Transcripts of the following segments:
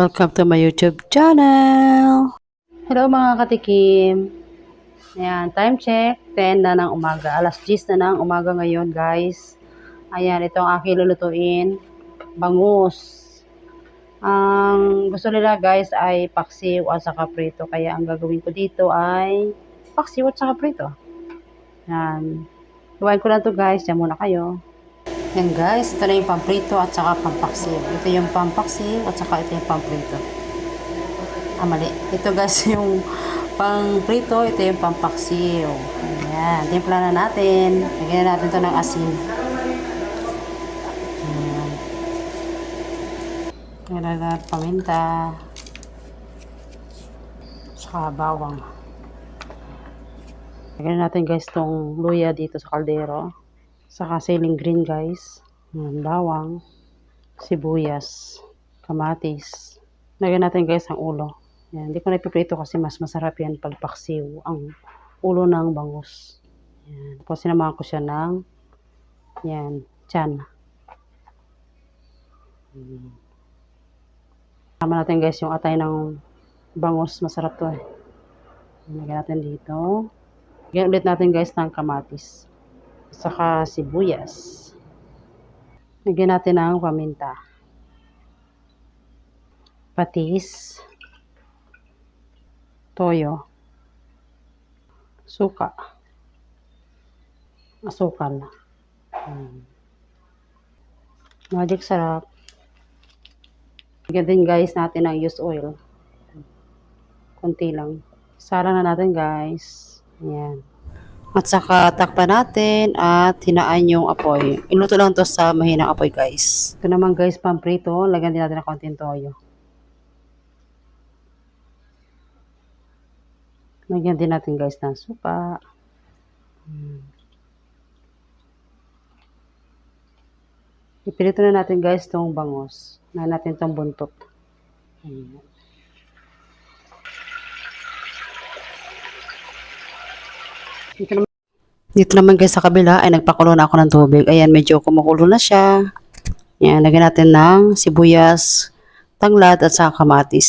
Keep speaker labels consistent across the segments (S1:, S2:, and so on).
S1: Welcome to my YouTube channel! Hello mga katikim! Ayan, time check, 10 na ng umaga. Alas 10 na ng umaga ngayon guys. Ayan, ito ang aking lulutuin. Bangus. Ang gusto nila guys ay paksiw at saka prito. Kaya ang gagawin ko dito ay paksiw at saka prito. Ayan. Gawain ko lang to guys. Diyan muna kayo. Yan guys, ito na yung pamprito at saka pampaksiw. Ito yung pampaksiw at saka ito yung pamprito. Ah, mali. Ito guys yung pangprito, ito yung pampaksiw. Ayan, timpla na natin. Lagyan na natin ito ng asin. Ayan. Lagyan na paminta. Saka bawang. Lagyan natin guys tong luya dito sa kaldero. Saka siling green guys. Ayan, bawang. Sibuyas. Kamatis. Lagyan natin guys ang ulo. Yan, hindi ko na ipiprito kasi mas masarap yan pag paksiw. Ang ulo ng bangus. Yan. Tapos sinamahan ko siya ng yan, chan. Tama natin guys yung atay ng bangus. Masarap to eh. Lagyan natin dito. Lagyan ulit natin guys ng kamatis. Saka sibuyas. Lagyan natin ng paminta. Patis toyo, suka, asukal. Hmm. Magic sarap. Lagyan din guys natin ng used oil. Kunti lang. Sara na natin guys. Ayan. At saka takpan natin at hinaan yung apoy. Iluto lang to sa mahinang apoy guys. Ito naman guys pamprito. Lagyan din natin ng konting toyo. Lagyan din natin guys ng suka. Hmm. Ipilito na natin guys tong bangos. Na natin tong buntot. Ayan. Dito naman, dito naman guys sa kabila ay nagpakulo na ako ng tubig. Ayan, medyo kumukulo na siya. Ayan, lagyan natin ng sibuyas, tanglad at saka kamatis.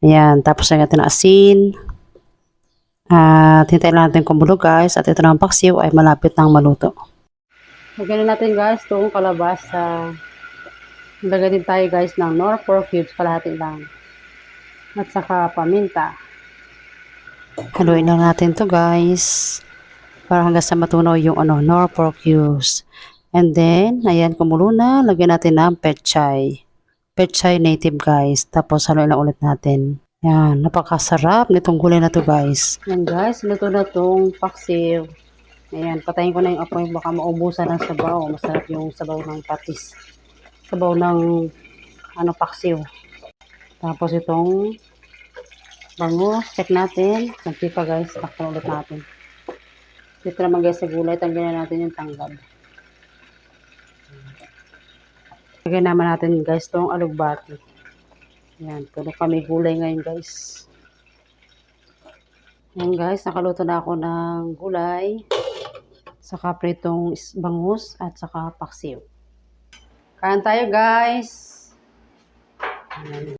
S1: Ayan, tapos lagyan natin ng asin. At hintayin lang natin kumulo guys. At ito ng paksiw ay malapit nang maluto. Lagyan na natin guys itong kalabasa. Lagyan din tayo guys ng nor 4 cubes kalahati lang. At saka paminta. Haluin lang natin to guys. Para hanggang sa matunaw yung ano, nor 4 cubes. And then, ayan, kumulo na. Lagyan natin ng pechay. Pechay native guys. Tapos haluin lang ulit natin. Yan, napakasarap nitong gulay na to guys. Yan guys, luto na tong paksiw. Ayan, patayin ko na yung apoy baka maubusan ng sabaw. Masarap yung sabaw ng patis. Sabaw ng ano paksiw. Tapos itong bangus, check natin. Nagpipa guys, takpan ulit natin. Dito naman guys sa gulay, tanggalin natin yung tanggad. Lagyan naman natin guys tong alugbati. Yan, puro kami gulay ngayon guys. Yan guys, nakaluto na ako ng gulay. Saka pritong bangus at saka paksiw. Kain tayo guys. Yan.